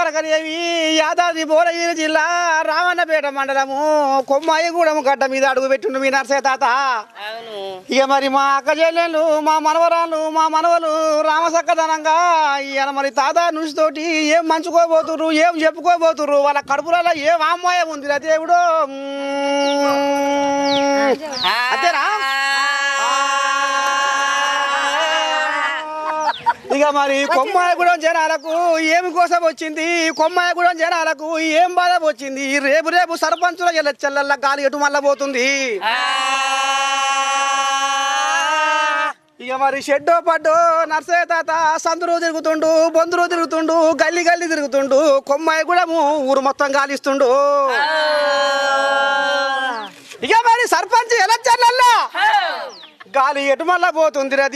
కనుకనేవి యాదాద్రి భువనగిరి జిల్లా రామన్నపేట మండలము కొమ్మాయిగూడెం గడ్డ మీద అడుగు పెట్టిండు మీ నర్సే తాత ఇక మరి మా అక్క చెల్లెళ్ళు మా మనవరాళ్ళు మా మనవలు రామసక్కదనంగా ఇవాళ మరి తాత నుంచి తోటి ఏం మంచుకోబోతుర్రు ఏం చెప్పుకోబోతుర్రు వాళ్ళ కడుపులలో ఏం అమ్మాయం ఉంది దేవుడు అంతేనా ఇక మరి కొమ్మాయగూడెం జనాలకు ఏమి కోసం వచ్చింది? కొమ్మాయగూడెం జనాలకు ఏం బాధ వచ్చింది? రేపు రేపు సర్పంచుల ఎల్లచెల్లెల్ల గాలి ఎటు మళ్ళా పోతుంది ఇక మరి షెడ్డో పడ్డో నర్సయ్య తాత సందురు తిరుగుతుండు బొందురు తిరుగుతుండు గల్లి గల్లి తిరుగుతుండు కొమ్మాయి కూడా ఊరు మొత్తం గాలిస్తుండు. ఇక మరి గాలి ఎటు మళ్ళా పోతుంది రా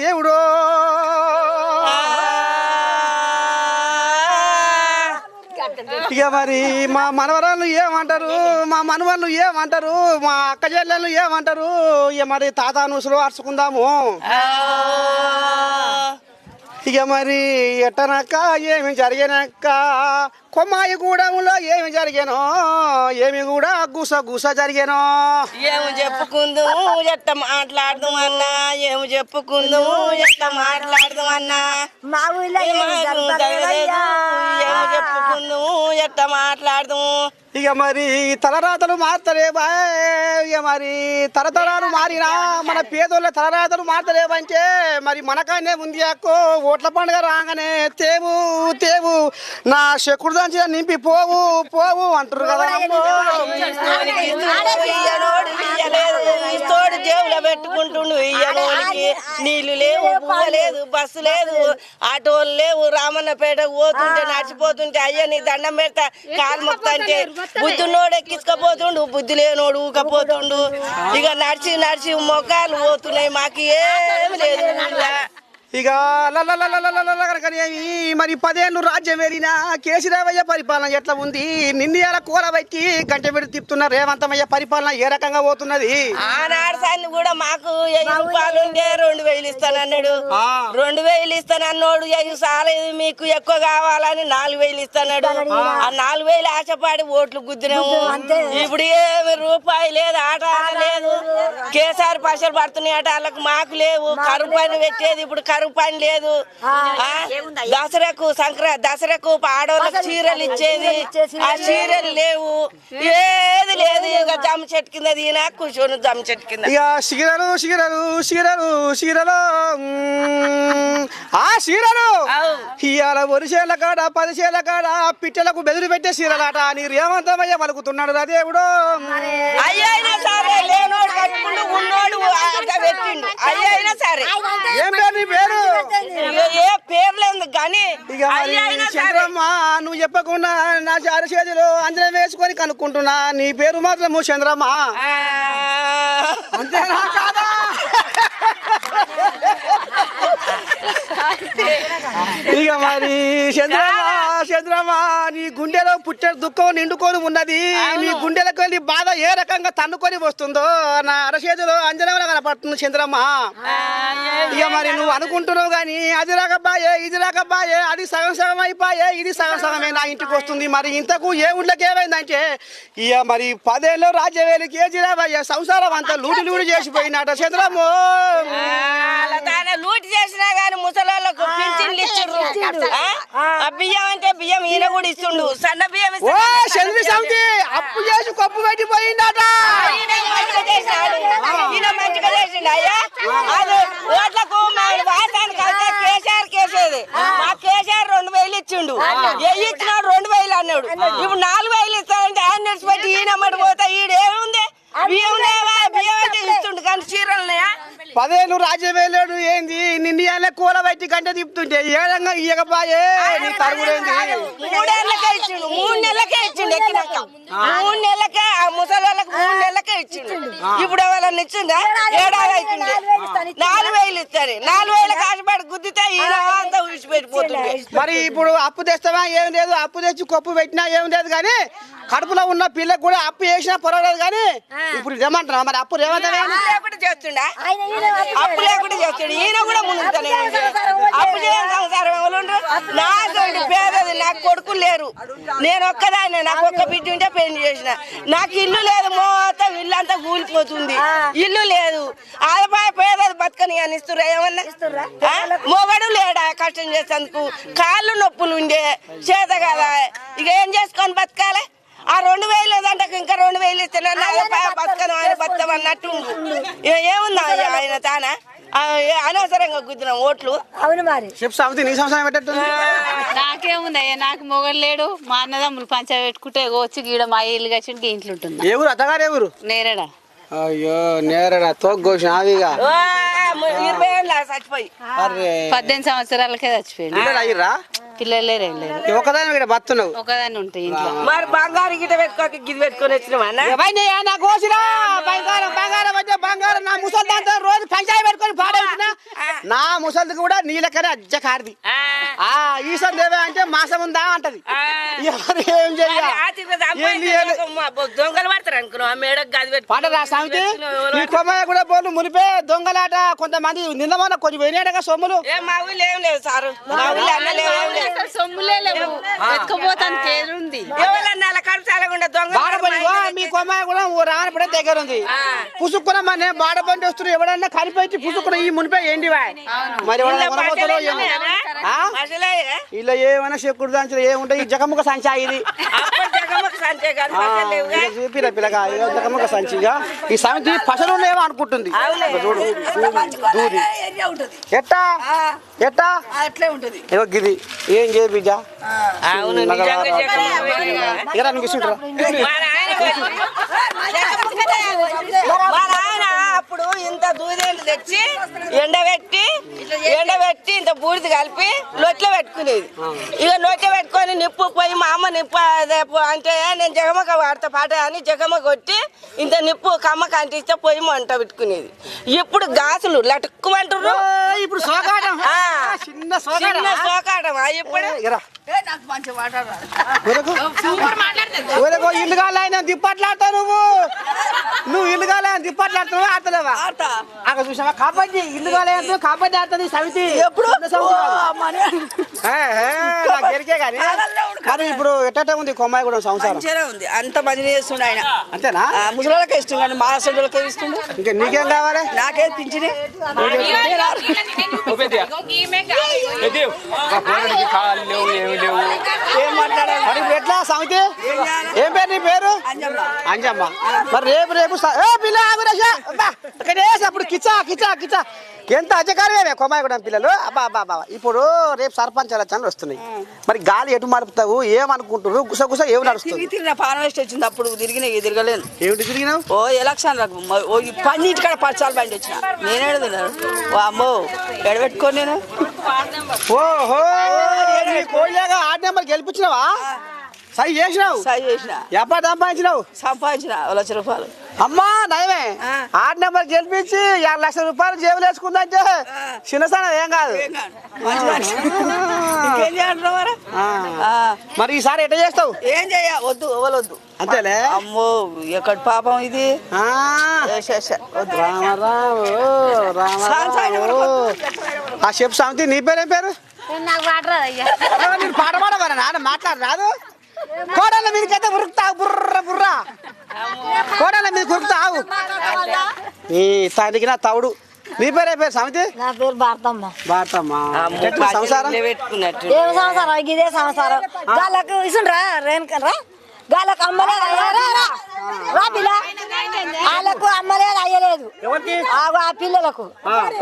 ఇక మరి మా మనవరాలు ఏమంటారు? మా మనవాళ్ళు ఏమంటారు? మా అక్క చెల్లెళ్ళు ఏమంటారు? ఇక మరి తాత నుసులు అరుచుకుందాము ఇక మరి ఎట్టనక్క? ఏమి జరిగినాక కొమ్మాయి గూడెంలో ఏమి జరిగానో? ఏమి కూడా గుస గుస జరిగానో? ఏమి చెప్పుకుందు? ఎట్ట మాట్లాడదాం అన్నా? ఏమి చెప్పుకుందు? ఎట్ట మాట్లాడదాం అన్నా? మా ఊళ్ళో. ఏమి చెప్పుకుందు? ఎట్ట మాట్లాడదాం? ఇక మరి తలరాతలు మారుతలేవా ఇక మరి తరతరాలు మారినా మన పేదోళ్ళ తలరాతలు మారుతలేవంటే మరి మనకానే ఉంది అక్కో. ఓట్ల పండుగ రాగానే తేవు తేవు. నా శకుడు దంచిన నింపి పోవు పోవు అంటారు కదా తోడు జేబులో పెట్టుకుంటుండు ఇయ్యనోడికి నీళ్ళు లేవు పువ్వు లేదు బస్సు లేదు ఆటోలు లేవు. రామన్నపేట పోతుంటే నడిచిపోతుంటే అయ్యా నీ దండం పెడతా. కాలు మొక్తంటే బుద్ధున్నోడు ఎక్కించుకపోతుండు బుద్ధి లేనోడు ఊకపోతుండు. ఇక నడిచి నడిచి మొక్కలు పోతున్నాయి మాకు ఏమి లేదు. ఇక మరి పదేళ్ళు రాజ్యం వెళ్ళిన కేసీరావయ్య పరిపాలన ఎట్లా ఉంది? నిండియాల కూర పెట్టి గంట పెట్టి తిప్పుతున్న రేవంతమయ్య పరిపాలన ఏ రకంగా పోతున్నది? ఆనాడు సార్లు కూడా మాకు ఉంటే రెండు వేలు ఇస్తానన్నాడు ఆ. రెండు వేలు ఇస్తానన్నోడు అయ్యి సాలేదు మీకు ఎక్కువ కావాలని నాలుగు వేలు ఇస్తాడు ఆ నాలుగు వేలు ఆశపడి ఓట్లు గుద్దినాము. ఇప్పుడు ఏమి రూపాయి లేదు ఆట లేదు. కేసీఆర్ పైసలు పడుతున్నాయి అట వాళ్ళకి మాకు లేవు. కరువు పని పెట్టేది ఇప్పుడు కరువు పని లేదు. దసరాకు సంక్రాంతి దసరాకు ఆడవాళ్ళకి చీరలు ఇచ్చేది. ఆ చీరలు లేవు. ఏది లేదు. ఇక జమ్మ చెట్టు కింద దీన కూర్చొని జమ్మ చెట్టు కింద. ఇక సీరలు సీరలు మ్మ్. ఆ సీరలు అవు. ఇవాళ వరిసేల కాడ పదిసేల కాడ పిట్టలకు బెదిరి పెట్టే సీరలాట నీ రేవంతమయ్య పలుకుతున్నాడు రా దేవుడు. అయ్యైనా సరే లేనోడు కట్టుకుంటూ ఉన్నోడు పెట్టిండు. అయ్యైనా సరే. ఏం పేరు నీ పేరు? ఏ పేరు లేదు కానీ చంద్రమ్మ నువ్వు చెప్పకుండా నా చారు చేతిలో అంజనం వేసుకొని కనుక్కుంటున్నా. నీ పేరు మాత్రం చంద్రమ్మ. అంతేనా కాదా? ఇక మరి చంద్రమ్మ. చంద్రమ్మ నీ గుండెలో పుట్టే దుఃఖం నిండుకొని ఉన్నది. నీ గుండెలకు వెళ్ళి బాధ ఏ రకంగా తన్నుకొని వస్తుందో నా అరచేతిలో అంజనంలో కనపడుతుంది చంద్రమ్మ ఇక మరి నువ్వు అనుకుంటున్నావు కానీ అది రాకబాయే ఇది రాకబాయే అది సగం సగం అయిపోయే ఇది సగం సగమే నా ఇంటికి వస్తుంది. మరి ఇంతకు ఏ ఊళ్ళకి ఏమైందంటే ఇక మరి పదేళ్ళు రాజ్యవేలు కేజీరాబయ్య సంసారం అంతా లూటి లూటి చేసిపోయినట తానే లూటి చేసినా గాని ముసలోళ్ళకు బియ్యం అంటే బియ్యం ఈయన కూడా ఇస్తుండు. సన్న బియ్యం ఓ. చంద్రి సమితి అప్పు చేసి కప్పు మంచిగా చేసినాడు ఈయన మంచిగా చేసిండు. అయ్యా అది ఓట్లకు మన వాసానికి అంతా కేసీఆర్ కేసేది మా కేసీఆర్ రెండు వేలు ఇచ్చిండు ఏ ఇచ్చినాడు రెండు వేలు అన్నాడు ఇప్పుడు నాలుగు వేలు ఇస్తాడంటే ఆయన నడిచిపెట్టి ఈయన మడి పోతే ఈడేముంది బియ్యం లేవా బియ్యం అంటే ఇస్తుండు కానీ చీరలు ఉన్నాయా పదేళ్ళు రాజ్యవేలేడు ఏంది నిండియాల కూల బయటి గంట తిప్పుతుంటే ఏడంగా ఇయ్యకపాయే నీ తరుగుడేంది మూడేళ్ళకే ఇచ్చిండు మూడు నెలలకే ఇచ్చిండు ఎక్కినాక మూడు నెలలకే ఆ ముసలి వాళ్ళకి మూడు నెలలకే ఇచ్చిండు ఇప్పుడు వాళ్ళని ఇచ్చిందా ఏడాది అవుతుంది నాలుగు వేలు ఇస్తారు నాలుగు వేల కాసిపడి గుద్దితే ఈయన అంతా విడిచిపెట్టిపోతుంది మరి ఇప్పుడు అప్పు తెస్తావా ఏం లేదు. అప్పు తెచ్చి కొప్పు పెట్టినా ఏం లేదు కానీ కడుపులో ఉన్న పిల్లకు కూడా అప్పు చేసినా పర్వాలేదు కానీ ఇప్పుడు ఏమంటున్నావు మరి అప్పు రేవంత్ అప్పు లేకుండా చేస్తుండా. అప్పు లేకుండా చేస్తాడు. ఈయన కూడా సంసారం నాకు పేదది నాకు కొడుకులు లేరు. నేను ఒక్కదాన్ని నాకు ఒక్క బిడ్డ ఉంటే పెళ్ళి చేసిన. నాకు ఇల్లు లేదు మొత్తం ఇల్లు అంతా కూలిపోతుంది ఇల్లు లేదు. ఆదాయ పేదది బతకని అని ఇస్తుర్రా ఏమన్నా? మొగడు లేడా కష్టం చేసేందుకు? కాళ్ళు నొప్పులు ఉండే చేత కదా? ఇక ఏం చేసుకొని బతకాలి? ఆ రెండు వేలు లేదంటే ఇంకా రెండు వేలు ఇస్తే బతకను ఆయన బతకం అన్నట్టు ఏముందా ఆయన తానా? అనవసరంగా గుద్దిన ఓట్లు. అవును మరి. చెప్పు సామెత నీ సంవత్సరం పెట్టట్టు నాకేముందయ్యా నాకు మొగలు లేడు. మా అన్నదమ్ములు పంచ పెట్టుకుంటే వచ్చి గీడ మా ఇల్లు కచ్చి ఇంట్లో ఉంటుందా? ఏ ఊరు అత్తగారు ఏ ఊరు నేరేడా. అయ్యో నేరడా ఆ, మ- ఇరవై ఏళ్ళ చచ్చిపోయి. అరే. పద్దెనిమిది సంవత్సరాలకే చచ్చిపోయింది అయ్యిర్రా? పిల్లలు లేరు ఏం లేరు ఈ ఒక్కదాని ఇక్కడ బతున్నావు ఒకదాన్ని ఉంటాయి ఇంట్లో. మరి బంగారు గిట పెట్టుకోక గిది పెట్టుకొని వచ్చినావా నా కోసిరా? బంగారం బంగారం వచ్చే బంగారం. నా ముసలి దాంతో రోజు పంచాయి పెట్టుకొని పాడవుతున్నా నా ముసలిది కూడా నీలకనే అజ్జ కారిది. ఆ, ఈశ్వర్ దేవే అంటే మాసం ఉందా అంటది. ఎవరు ఏం బొ- దొంగలు పడతారు అనుకున్నావు మేడకు గది సామెతి నీ కొమ్మయ్య కూడా పోలు మునిపే దొంగలాట. కొంతమంది నిందమన్న కొంచెం పోయినాడగా సొమ్ములు. ఏ మా ఊళ్ళో ఏం లేవు సారు. మా ఊళ్ళో అన్న లేవు. అసలు సొమ్ములే లేవు. ఎత్తుకుపోతాను తేరుంది ఎవరన్నా అలా కడుపు చాలకుండా దొంగ మీ కొమ్మయ్య కూడా ఓ రానపడే దగ్గర ఉంది. పుసుక్కున మన బాడపండి వస్తున్నారు ఎవడన్నా కలిపెట్టి పుసుక్కున ఈ మునిపే ఏంటి? మరి ఇలా ఏమైనా చెక్కుడు దాంట్లో ఏముంటాయి ఈ జగముఖ సంచా ఇది. చూపిరా పిల్లగా జగముఖ సంచిగా ఈ సమితి పసలు ఉన్నాయేమో అనుకుంటుంది. ఇగో చూడు దూది ఎట్టా? ఎట్టా? అట్లే ఉంటది. ఇగో గిది. ఏం చేయ బిడ్డ? అవును నిజంగా జగమ్మ ఇక నీకు ఇస్తుంటారా మా నాయన మా నాయన అప్పుడు ఇంత దూదేంటి తెచ్చి ఎండబెట్టి ఎండబెట్టి ఇంత బూడిద కలిపి లొట్లో పెట్టుకునేది. ఇక లొట్లో పెట్టుకొని నిప్పు పోయి మా అమ్మ నిప్పు అంటే నేను జగమక వాడతా పాట అని జగమ కొట్టి ఇంత నిప్పు కమ్మక అంటిస్తే పొయ్యి మంట పెట్టుకునేది. ఇప్పుడు గాసులు లటుక్కుమంటారు ఇప్పుడు. చిన్న సోకాటమా ఇప్పుడు నాకు మంచి ఇల్లు కాలే దిప్పట్లాడతావు నువ్వు నువ్వు ఇల్లు కాలే దిప్పట్లాడుతున్నావు ఆడతలేవా ఆడతా. అక్కడ చూసావా కబడ్డీ ఇల్లు కాలే కబడ్డీ ఆడుతుంది సమితి ఎప్పుడు కానీ కానీ ఇప్పుడు ఎట్ట ఉంది కొమ్మాయి కూడా సంసారం మంచిగానే ఉంది అంత మంది చేస్తుండే ఆయన అంతేనా ఆ, ముసలోళ్ళకే ఇష్టం కానీ మా ఇస్తుండు ఇంకా నీకేం కావాలి నాకే పింఛనే కాళ్ళు లేవు ఏమి లేవు ఏం మాట్లాడాలి మరి ఇప్పుడు ఎట్లా ఏం పేరు నీ పేరు? అంజమ్మ. మరి రేపు రేపు ఏ పిల్ల అప్పుడు కిచా కిచా కిచా. ఎంత అజకారమే కొమ్మాయి కూడా పిల్లలు? అబ్బా అబ్బా అబ్బా. ఇప్పుడు రేపు సర్పంచ్ ఎలక్షన్లు వస్తున్నాయి. మరి గాలి ఎటు మలుపుతావు ఏమనుకుంటున్నారు గుస గుస ఏమి నడుస్తుంది? తిరిగి తిరిగిన వచ్చింది. అప్పుడు తిరిగిన ఇక తిరగలేను. ఏమిటి తిరిగినావు? ఓ ఎలక్షన్ ఓ ఈ పన్నింటికాడ పచ్చాలు బండి వచ్చిన. నేనే ఓ అమ్మో ఎడబెట్టుకోని నేను? ఓహో కోళ్ళగా ఆరు నెంబర్ గెలిపించినావా? సరి చేసినావు? సై చేసిన. ఎప్పటి సంపాదించినావు? సంపాదించిన. లక్ష రూపాయలు. అమ్మా నయమే. ఆరు నెంబర్ గెలిపించి యాభై లక్షల రూపాయలు జేబులు వేసుకుందంటే చిన్నసాన ఏం కాదు. ఏం కాదు. మరి? ఈసారి ఎట్లా చేస్తావు? ఏం చెయ్య వద్దు ఇవ్వలొద్దు. అంతేలే. అమ్మో ఎక్కడ పాపం ఇది? ఆ. వద్దు చెప్పు సామెతి నీ పేరేం పేరు? నాకు నేను పాట పాడమరా నాన్న మాట్లాడు కోడళ్ళ మీదకైతే ఉరుకుతావు బుర్ర బుర్ర. కోడళ్ళ మీద ఉరుకుతావు ఈ తానికి నా తవుడు. నీ పేరే పేరు సమితి నా పేరు భారతమ్మ. ఎట్లా సంసారం? ఏం సంవత్సరం ఇదే సంవత్సరం గాలకు ఇసుండ్రా రేణుకరా గాలకు అమ్మలేదు అయ్యారా రా రా. పిల్ల. వాళ్ళకు అమ్మలేదు అయ్యలేదు ఎవరికి? ఆగు ఆ పిల్లలకు.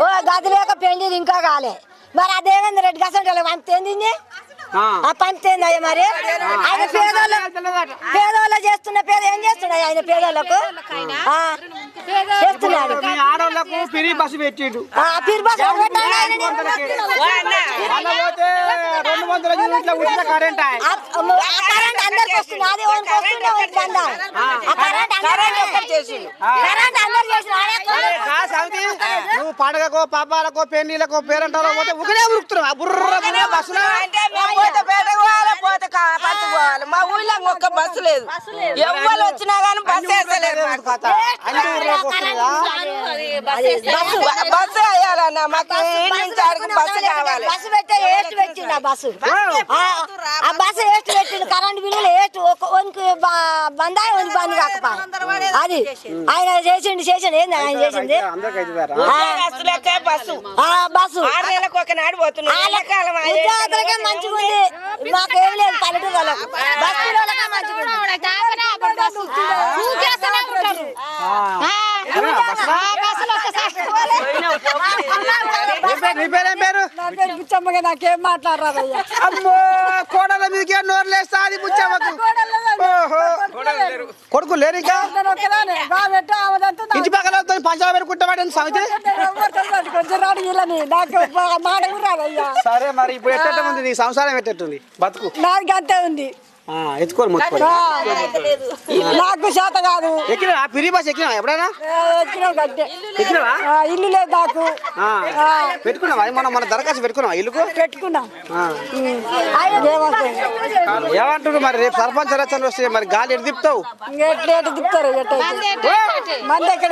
ఓ గది లేక పెళ్ళి ఇంకా కాలే. మరి అదేమైంది రెడ్డి గసంటే అంత ఏంది ఆ. మరి. ఆయన పేదోళ్ళు పేదోళ్ళు చేస్తున్న పేద ఏం చేస్తున్నాయి ఆయన పేదోళ్ళకు? చేస్తున్నాడు. ఆడవాళ్ళకు పిరి బస్సు పెట్టిండు. ఆ పీర్ బస్ ఎవరు పెట్టాలి ఆయనని? ఓ అన్న అలా పోతే రెండు వందల యూనిట్ల ఉచిత కరెంట్ అందరికి వస్తుంది. అది బంద్ చేసిండు. అందరు చేసిన నువ్వు పండగకో పాపాలకో పెళ్ళిలకో పేరంటాలో పోతే ఒకనే ఉరుకుతున్నావు. ఆ బుర్ర బుర్ర బస్సులో పోతే పోవాలి పోతే పత్తు పోవాలి మా ఊళ్ళో ఒక్క బస్సు లేదు. ఎవరు వచ్చినా కానీ బస్సు వస్తుందా బస్సు వేయాలన్న మాకు నుంచి బస్సు కావాలి. బస్సు పెట్టే ఏస్ట్ పెట్టిండు ఆ బస్సు? ఆ, బస్సు? ఏస్ట్ పెట్టిండు కరెంట్ బిల్లులు ఏస్ట్ ఒనికి బందా ఒనికి బంద్ కాకపోయి అది ఆయన చేసిండు చేసిండు. ఏంది ఆయన చేసింది? బస్సు. ఆ బస్సు. ఆరు నెలలకు ఒకనాడు పోతున్నాం ఎండాకాలం అయ్యేసరికి ఉద్యోగస్తులకే మంచిగా ఉంది మాకేం లేదు. పల్లెటూరు వాళ్ళకు వాళ్ళకే మంచిగా నాకేం మాట్లాడరాదయ్యా. అమ్మో కోడల మీదకే నోరు లేస్తా అది బుచ్చమ్మకు కొడుకు లేరు. ఇంకా? ఇంటి పక్కన మాట కూడా రాదయ్యా. సరే మరి ఇప్పుడు ఎట్ట ఉంది నీ సంసారం ఎట్టట్టుంది? బతుకు. నాకు అంతే ఉంది. ముట్టుకోరు ఆ, నాకు చేత కాదు. ఎక్కినా పిరి బస్ ఎక్కినా ఎప్పుడైనా ఎక్కినావా? ఇల్లు లేదు నాకు. ఆ, పెట్టుకున్నావా? మన మన దరఖాస్తు పెట్టుకున్నావా ఇల్లుకు? పెట్టుకున్నా. ఏమంటారు మరి? రేపు సర్పంచ్ ఎలక్షన్ వస్తే మరి గాలి ఎటు తిప్పుతావు? ఎట్లా ఎట్లా తిప్పుతారు మంది ఎక్కడ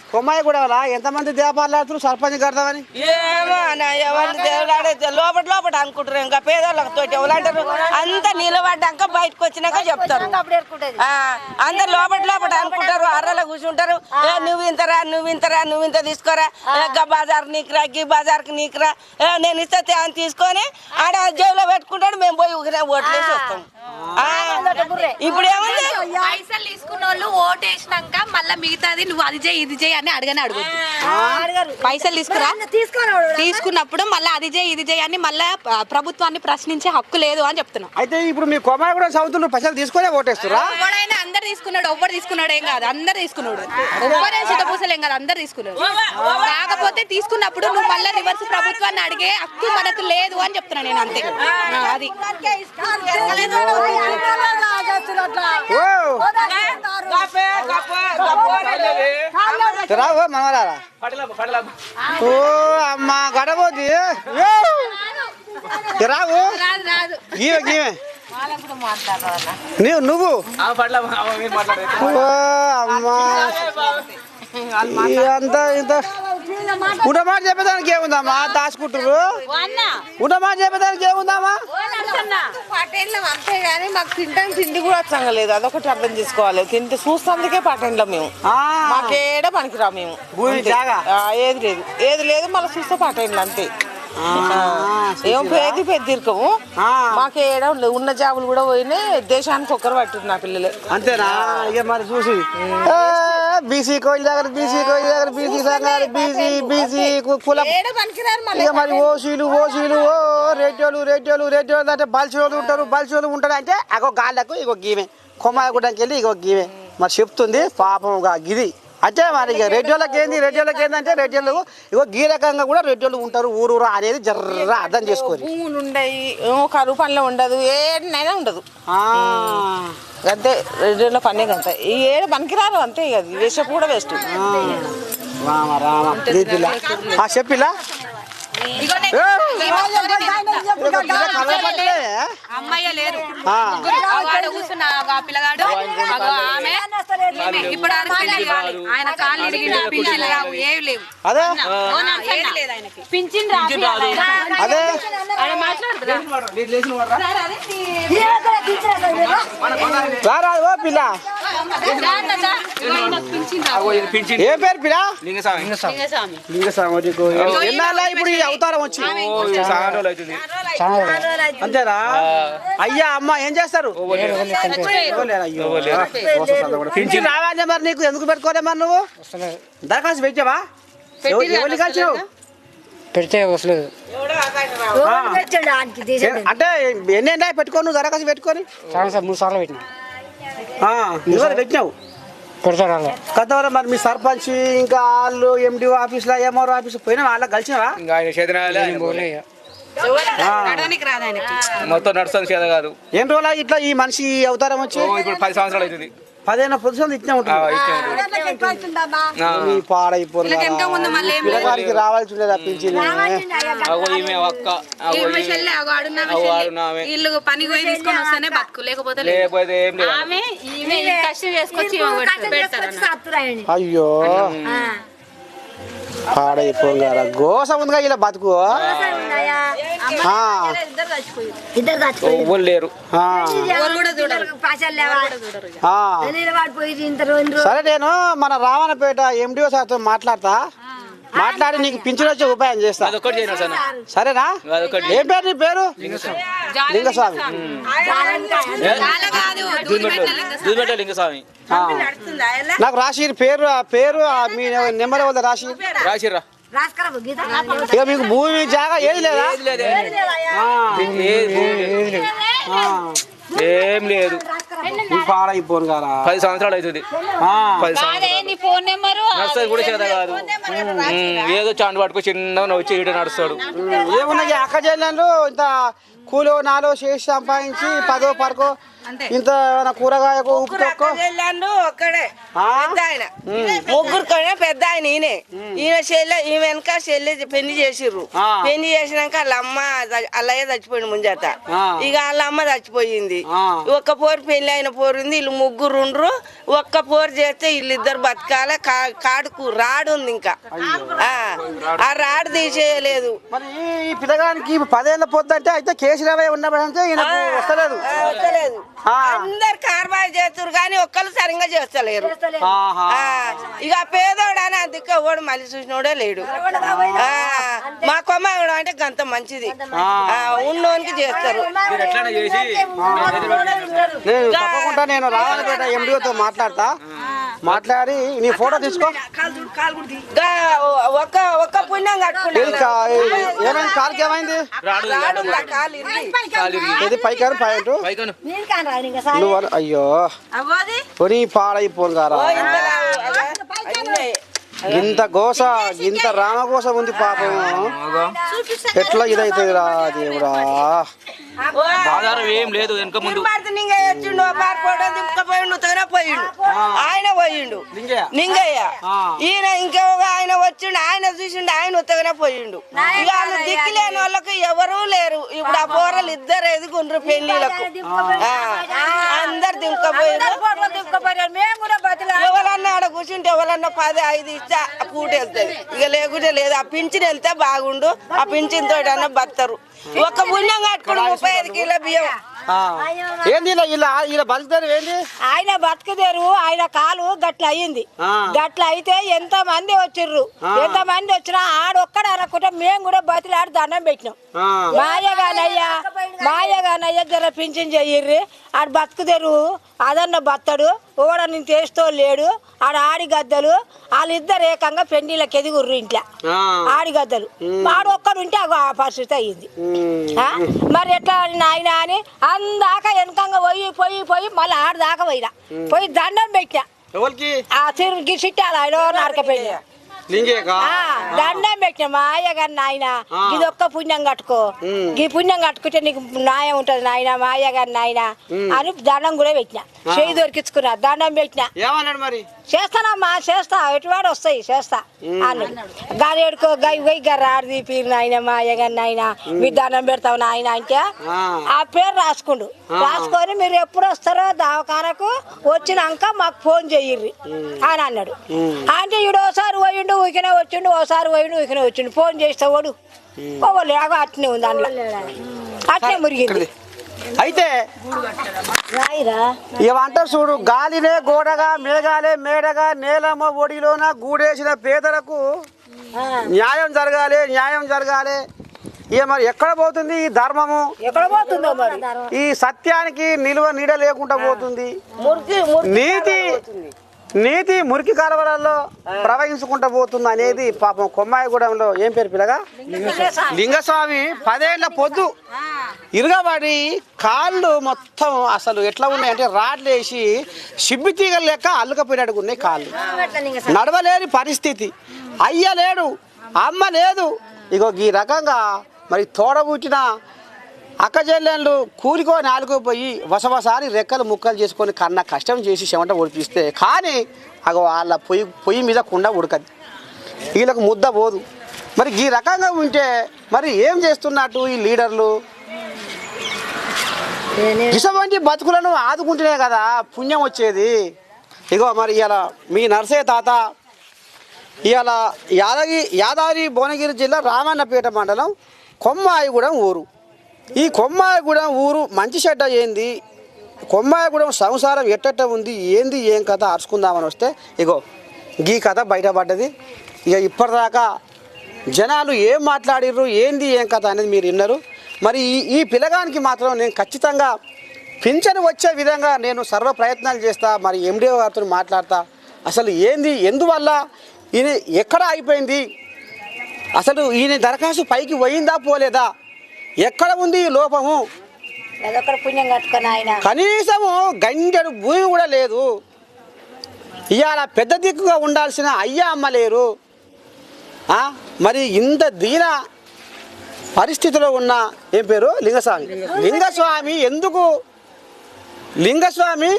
కొమ్మాయి కూడా ఎంతమంది వ్యాపారాలు ఆడుతున్నారు సర్పంచ్ కడతామని లోపల లోపల అనుకుంటారు ఇంకా పేదోళ్ళకి తోటి ఎవరంటారు అంత నిలబడ్డాక బయటకు వచ్చినాక చెప్తారు. అందరు లోపల లోపల అనుకుంటారు. అర్రలో కూర్చుంటారు. ఏ, నువ్వు ఇంతరా నువ్వు ఇంతరా నువ్వు ఇంత తీసుకోరా. బజార్ నీకురా గీ బజార్కి నీకురా ఏ, నేను ఇస్తే తే- తీసుకొని ఆడ జేబులో పెట్టుకుంటాడు. మేము పోయి ఊరినే ఓట్లు వేసి వస్తాం. ఆ, ఇప్పుడు ఏముంది? పైసలు తీసుకున్న వాళ్ళు ఓటు వేసినాక మళ్ళీ మిగతాది నువ్వు అది చేయి ఇది చేయి అని అడగని అడుగు. పైసలు తీసుకురా. తీసుకొని తీసుకున్నప్పుడు మళ్ళీ అది చేయి ఇది చేయి అని మళ్ళీ ప్రభుత్వాన్ని ప్రశ్నించే హక్కు లేదు అని చెప్తున్నా. అయితే ఇప్పుడు మీ కొమ్మాయి కూడా సౌతులు పైసలు తీసుకొనే ఓటేస్తురా? ఎవడైనా అందరు తీసుకున్నాడు ఒవ్వడు తీసుకున్నాడు ఏం కాదు. అందరు తీసుకున్నాడు. ఒవ్వరే చిత్తపూసలు ఏం కాదు అందరు తీసుకున్నాడు. కాకపోతే తీసుకున్నప్పుడు నువ్వు మళ్ళీ రివర్స్ ప్రభుత్వాన్ని అడిగే హక్కు మనకు లేదు అని చెప్తున్నా నేను అంతే. అది. రావు మనవరారా ఓ అమ్మ గడబోది రావు? గీవే గీవే. నీవు నువ్వు? ఓ అమ్మా. అంతా ఇంత ఉండమాట చెప్పేదానికి ఏముందమ్మా? దాచుకుంటారు ఉండమాట చెప్పేదానికి ఏముందమ్మా? పటేన్లం అంతే గానీ మాకు తింటాం తిండి కూడా వచ్చంగలేదు అదొకటి అర్థం చేసుకోవాలి. తింటే చూస్తాందుకే పటేన్లం మేము. మాకేడ పనికిరా మేము. ఏది లేదు. ఏది లేదు మళ్ళీ చూస్తే పటేన్లు అంతే. ఏం పేది పెద్దిరకము. మాకేడ ఉండలేదు ఉన్న జాబులు కూడా పోయినాయి దేశానికి ఒక్కరు పట్టిరు నా పిల్లలు. అంతేనా? ఇక మరి చూసి. బీసీ కోయిల దగ్గర బీసీ కోయిల దగ్గర బీసీ సంఘాలు బీసీ బీసీ కుల. ఏడ ఇక మరి ఓసీలు ఓసీలు ఓ రేడియోలు రేడియోలు రేడియోలు అంటే బల్సోలు ఉంటారు బల్సోలు ఉంటారు అంటే అగో గాళ్ళకు ఇగో గీమే. కొమ్మాయగుడ్డకి వెళ్ళి ఇగో గీమే. మరి చెప్తుంది పాపం గిది. అంటే మరి ఇక రేడియోలకు ఏంది? రేడియోలకు ఏంటంటే రేడియోలు ఇగో గీ రకంగా కూడా రేడియోలు ఉంటారు ఊరు ఊరు అనేది జర్ర అర్థం చేసుకోరు భూములు ఉండయి కరువు పనిలో ఉండదు. ఏడనైనా ఉండదు అంతే రెండేళ్ళ పనే అంత ఈ ఏడు పనికిరారు అంతే ఇక వేసేపు కూడా వేస్ట్. రామ రామ. చెప్పిలా? అమ్మాయి లేరు. ఆ. వాడు కూర్చున్న ఆ పిల్లగాడు. అగో ఆమె ఈమె. ఇప్పుడు ఆయన కాళ్ళు రావు ఏవి లేవు. ఏది లేదు ఆయనకి. పింఛన్ రాదు. పిల్ల. ఏం పేరు పిల్ల? లింగస్వామి. లింగస్వామి. నీకు ఎన్నాళ్ళ ఇప్పుడు ఈ అవతారం వచ్చి. ఓ, ఇది చాలా రోజులు అవుతుంది. అంతేనా? అయ్యా అమ్మ ఏం చేస్తారు. పింఛన్ రావాలి మరి నీకు? ఎందుకు పెట్టుకోలే మరి నువ్వు? దరఖాస్తు పెట్టావా? ఎవ- ఎవరిని కలిసినావు? పెడితే అంటే ఎన్ని పెట్టుకో నువ్వు దరఖాస్తు పెట్టుకొని? చాలా సార్ మూడు సార్లు పెట్టినా. పెట్టినావు? కొత్తవరం మరి మీ సర్పంచ్ ఇంకా వాళ్ళు ఎండిఓ ఆఫీస్లో ఎంఆర్ఓ ఆఫీస్ పోయినా వాళ్ళకి కలిసినావా? ఇంకా ఆయన చేతనాలే మొత్తం నడుస్తుంది చేత కాదు. ఎన్ని రోజులు ఇట్లా ఈ మనిషి ఈ అవతారం వచ్చి? ఇప్పుడు పది సంవత్సరాలు అవుతుంది. పదిహేను పొజిషన్ ఇట్లా ఆ, ఉంటుంది. పిల్లగానికి రావాల్సి ఉండేది. వీళ్ళు పనికి పోయి తీసుకొని వస్తేనే బతుకు. లేకపోతే లేదు. అయ్యో పాడైపోయారా గోస ఉందిగా ఇలా బతుకు. లేరు. సరే నేను మన రావణపేట ఎండిఓ సార్తో మాట్లాడతా. మాట్లాడి నీకు పింఛన్ వచ్చే ఉపాయం చేస్తా. అదొక్కటి చేయను సార్ సరేనా? ఏం పేరు నీ పేరు? లింగస్వామి. లింగస్వామి. నాకు రాసి పేరు ఆ పేరు ఆ మీ నెంబర్ వద్ద రాసుకరా గీత ఇక మీకు భూమి జాగా ఏది లేదా. ఏం లేదు. పాడైపోను కదా పది సంవత్సరాలు అవుతుంది. ఆ. పది సంవత్సరాలు. ఫోన్ నెంబరు నడుస్తుంది కూడా చేత కాదు. ఏదో చాండు పట్టుకో చిన్నగా వచ్చి ఇటు నడుస్తాడు. ఏమున్నాయి? అక్క చెల్లెళ్ళు ఇంత కూలో నాలో చేసి సంపాదించి పదో పరకో ఇంత ఏమైనా కూరగాయకు ఉప్పు తక్కువ చెల్లెళ్ళు ఒక్కడే. ముగ్గురు కన్నా పెద్ద ఆయన ఈయనే. ఈయన చెల్లె ఈమె వెనక చెల్లె పెళ్ళి చేసిర్రు. పెళ్ళి చేసినాక వాళ్ళ అమ్మ అల్లయ్య చచ్చిపోయింది ముంజాత. ఇక వాళ్ళ అమ్మ చచ్చిపోయింది. ఒక్క పోరు పెళ్ళి అయిన పోరు ఉంది వీళ్ళు ముగ్గురు ఉండ్రు. ఒక్క పోరు చేస్తే వీళ్ళిద్దరు బతకాల. కా- కాడుకు రాడు ఉంది ఇంకా. ఆ. ఆ రాడు తీసేయలేదు. మరి ఈ పిల్లగానికి పదేళ్ళ పొద్దంటే అయితే కేసీరావు ఉన్నప్పుడంటే ఈయనకు వస్తలేదు. వస్తలేదు. అందరు కార్బార్ చేస్తున్నారు కానీ ఒక్కరు సరిగ్గా చేస్తలేరు. ఆహా. ఆ, ఇక పేదోడు అని అందుక ఎవడు మళ్ళీ చూసినోడే లేడు. మా కొమ్మాడు అంటే గంత మంచిది. ఆ, ఉన్నోనికి చేస్తారు. తప్పకుండా నేను రావణపేట ఎండిఓతో మాట్లాడతా. మాట్లాడి నీ ఫోటో తీసుకో. గా ఒక్క ఒక్క పుణ్యం ఏది కట్టుకున్నాను కా- ఏమైంది? కాలుకి ఏమైంది. ఏది పైకాను పాయింట్ నువ్వు అయ్యో. కొని పాడైపోను అన్నీ. ఇంత గోస ఇంత రామగోస ఉంది పాపం ఎట్లా ఇదైతుంది రా దేవుడా ఆధారం ఏం లేదు వెనక ముందు. నింబాడితే నింగ వచ్చిండు? పారిపోవడం దింపకపోయిండు తగిన పోయిండు. ఆయన పోయిండు? నింగయ్య. ఆ. ఈయన ఇంకొక ఆయన వచ్చిండు ఆయన చూసిండు ఆయన ఉత్తగానే పోయిండు. ఇక వాళ్ళు దిక్కులేని వాళ్ళకి ఎవరూ లేరు. ఇప్పుడు ఆ పోరలు ఇద్దరు ఎదుగుండ్రు పెళ్ళిలకు ఆ. అందరు బతులు. ఎవరన్నా ఆడ కూర్చుంటే ఎవరన్నా పది ఐదు ఇస్తే పూట వెళ్తుంది ఇక లేకుంటే లేదు. ఆ పింఛన్ వెళ్తే బాగుండు. ఆ పింఛన్ తోటి అన్న బతారు ఒక్క పుణ్యం కట్టుకుని ముప్పై ఐదు కిలో బియ్యం. ఏంది ఇలా ఇలా ఇలా బతుకుతారు ఏంది? ఆయన బతుకుదేరు ఆయన కాలు గట్ల అయ్యింది. ఆ. గట్ల అయితే ఎంత మంది వచ్చిర్రు? ఎంత మంది వచ్చినా ఆడొక్కడ అనకుండా మేము కూడా బతిలాడి దండం పెట్టినాం. మాయగానయ్యా మాయగానయ్యా జర పింఛన్ చెయ్యిర్రి ఆడు బతుకుదేరు అదన్న బత్తడు ఓడ నేను చేస్తూ లేడు ఆడ ఆడి గద్దలు వాళ్ళిద్దరు ఏకంగా పెండిళ్ళకి ఎదుగుర్రు ఇంట్లో. ఆ. ఆడి ఒక్కడుంటే ఆ పరిస్థితి అయ్యింది? మరి ఎట్లా నాయన అని అందాక వెనకంగా పోయి పోయి పోయి మళ్ళీ ఆడదాకా పోయినా పోయి దండం పెట్టా ఆ తిరిగి చిట్టాలి ఆయన నరక పెట్టిన లింగేకా ఆ, దండం పెట్టిన మా అయ్యగారు నాయన ఇది ఒక్క పుణ్యం కట్టుకో. ఈ పుణ్యం కట్టుకుంటే నీకు న్యాయం ఉంటది నాయన మా అయ్యగారు నాయన అని దండం కూడా పెట్టిన. చేయి దొరికించుకున్నా దండం పెట్టిన. ఏమన్నాడు మరి? చేస్తానమ్మా చేస్తా. ఎటువాడు వస్తాయి చేస్తా. అన్నాడు గారేడుకో గై గై గర్రాడు తీపిరు నాయన మా అయ్యగారు నాయన మీ దండం పెడతావు నాయన అంటే ఆ. పేరు రాసుకుండు. రాసుకొని మీరు ఎప్పుడు వస్తారో దవాఖానకు వచ్చినాక మాకు ఫోన్ చెయ్యిర్రి అని అన్నాడు. అంటే ఈడు ఓసారి పోయిండు ఊకినే వచ్చిండు ఓసారి పోయిండు ఊకినే వచ్చిండు. ఫోన్ చేస్తే వాడు ఓ లేక అట్నే ఉంది అందులో. అట్నే మురిగింది. అయితే ఇవంటారు చూడు గాలినే గోడగా మేఘాలే మేడగా నేలమ్మ ఒడిలోన గూడేసిన పేదలకు న్యాయం జరగాలి న్యాయం జరగాలి. ఇక మరి ఎక్కడ పోతుంది ఈ ధర్మము? ఎక్కడ పోతుందో మరి? ఈ సత్యానికి నిలువ నీడ లేకుండా పోతుంది. నీతి నీతి మురికి కాలువలలో ప్రవహించుకుంటూ పోతుంది అనేది పాపం కొమ్మాయిగూడెంలో ఏం పేరు పిల్లగా? లింగస్వామి. పదేళ్ళ పొద్దు ఇరగబడి కాళ్ళు మొత్తం అసలు ఎట్లా ఉన్నాయి అంటే రాడ్లు వేసి సిబ్బి తీగలు లెక్క అల్లుకపోయినట్టుగా ఉన్నాయి కాళ్ళు. నడవలేని పరిస్థితి. అయ్య లేడు అమ్మ లేదు. ఇగో ఈ రకంగా మరి తోడబుట్టిన అక్క చెల్లెళ్ళు కూలికో నాలుగో పోయి వసవసారి రెక్కలు ముక్కలు చేసుకొని కన్న కష్టం చేసి చెమట ఒడిపిస్తే కానీ అగో వాళ్ళ పొయ్యి పొయ్యి మీద కుండ ఉడకదు. వీళ్ళకు ముద్ద పోదు. మరి ఈ రకంగా ఉంటే మరి ఏం చేస్తున్నట్టు ఈ లీడర్లు? ఇటువంటి బతుకులను ఆదుకుంటేనే కదా పుణ్యం వచ్చేది. ఇగో మరి ఇవాళ మీ నర్సే తాత ఇవాళ యాదగి యాదాద్రి భువనగిరి జిల్లా రామన్నపేట మండలం కొమ్మాయిగూడెం ఊరు. ఈ కొమ్మాయిగూడెం ఊరు మంచి చెడ్డ ఏంది? కొమ్మాయిగూడెం సంసారం ఎట్టట్ట ఉంది? ఏంది? ఏం కథ? అరుచుకుందామని వస్తే ఇగో గీ కథ బయటపడ్డది. ఇక ఇప్పటిదాకా జనాలు ఏం మాట్లాడిర్రు? ఏంది? ఏం కథ అనేది మీరు విన్నారు. మరి ఈ ఈ పిల్లగానికి మాత్రం నేను ఖచ్చితంగా పింఛను వచ్చే విధంగా నేను సర్వ ప్రయత్నాలు చేస్తా మరి ఎండిఓ గారితో మాట్లాడతా. అసలు ఏంది? ఎందువల్ల ఈయన ఎక్కడ అయిపోయింది అసలు ఈయన దరఖాస్తు పైకి పోయిందా పోలేదా? ఎక్కడ ఉంది ఈ లోపము? అదొక్కడ పుణ్యం కట్టుకొని ఆయన. కనీసము గంటెడు భూమి కూడా లేదు. ఇవాళ పెద్ద దిక్కుగా ఉండాల్సిన అయ్యా అమ్మ లేరు? మరి ఇంత దీన పరిస్థితిలో ఉన్న ఏం పేరు? లింగస్వామి. లింగస్వామి. ఎందుకు? లింగస్వామి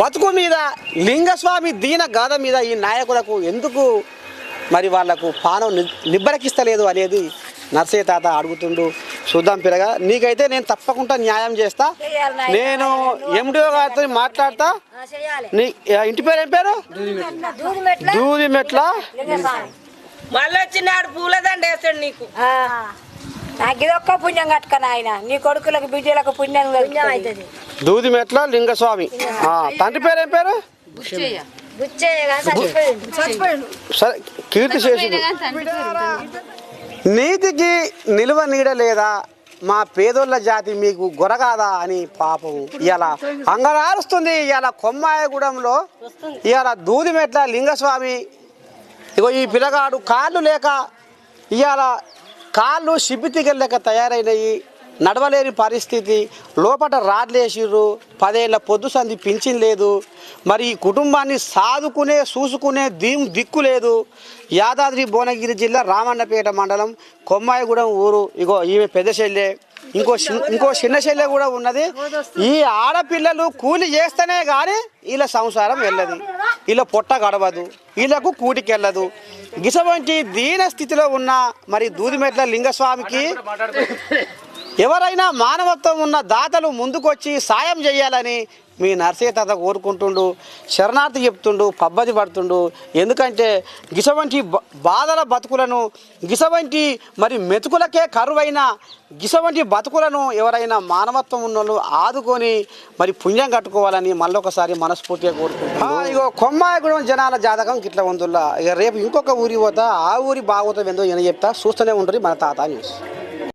బతుకు మీద లింగస్వామి దీన గాథ మీద ఈ నాయకులకు ఎందుకు మరి వాళ్ళకు పానం నిబ్బరకిస్తలేదు అనేది నర్సయ్య తాత అడుగుతుండు చూద్దాం పిల్లగా నీకైతే నేను తప్పకుండా న్యాయం చేస్తా. నేను ఎండిఓ గారితో మాట్లాడతా. చేయాలి. నీ ఇంటి పేరు ఏం పేరు? దూది మెట్ల. మళ్ళీ వచ్చినాడు పూలదండ వేస్తాడు నీకు. ఆ, నాకు ఇదొక్క పుణ్యం కట్టుకొని ఆయన నీ కొడుకులకు బిడ్డలకు పుణ్యం అవుతుంది. దూది మెట్ల లింగస్వామి ఆ, తండ్రి పేరు ఏం పేరు? కీర్తి చేసి నీతికి నిలువ నీడ లేదా? మా పేదోళ్ళ జాతి మీకు గొరగాదా అని పాపం. ఇవాళ అంగరారుస్తుంది. ఇవాళ కొమ్మాయగూడెంలో ఇవాళ దూదిమెట్ల లింగస్వామి. ఇగో ఈ పిల్లగాడు కాళ్ళు లేక ఇవాళ కాళ్ళు లేక తయారైనవి నడవలేని పరిస్థితి. లోపల రాడ్లేసిర్రు. పదేళ్ళ పొద్దు సంధి పింఛన్ లేదు. మరి ఈ కుటుంబాన్ని సాదుకునే చూసుకునే దీం దిక్కు లేదు. యాదాద్రి భువనగిరి జిల్లా రామన్నపేట మండలం కొమ్మాయిగూడెం ఊరు. ఇగో ఈమె పెద్ద చెల్లె. ఇంకో ఇంకో చిన్న చెల్లె కూడా ఉన్నది. ఈ ఆడపిల్లలు కూలి చేస్తేనే కానీ వీళ్ళ సంసారం వెళ్ళదు. వీళ్ళ పొట్ట గడవదు. వీళ్ళకు కూటికి వెళ్ళదు గిసవంటి దీన స్థితిలో ఉన్న మరి దూదిమెట్ల లింగస్వామికి ఎవరైనా మానవత్వం ఉన్న దాతలు ముందుకొచ్చి సాయం చేయాలని మీ నర్సయ్య తాత కోరుకుంటుండు శరణార్థి చెప్తుండు పబ్బది పడుతుండు. ఎందుకంటే గిసవంటి బాధల బతుకులను గిసవంటి మరి మెతుకులకే కరువైన గిసవంటి బతుకులను ఎవరైనా మానవత్వం ఉన్నోళ్ళు ఆదుకొని మరి పుణ్యం కట్టుకోవాలని మళ్ళొకసారి మనస్ఫూర్తిగా కోరుకుంటున్నాను. ఇగో కొమ్మాయగూడెం జనాల జాతకం గిట్ల ఉందిలా ఇక రేపు ఇంకొక ఊరి పోతా ఆ ఊరి బాగోతం ఏందో ఈయన చెప్తా. చూస్తూనే ఉంటుంది మన తాత న్యూస్.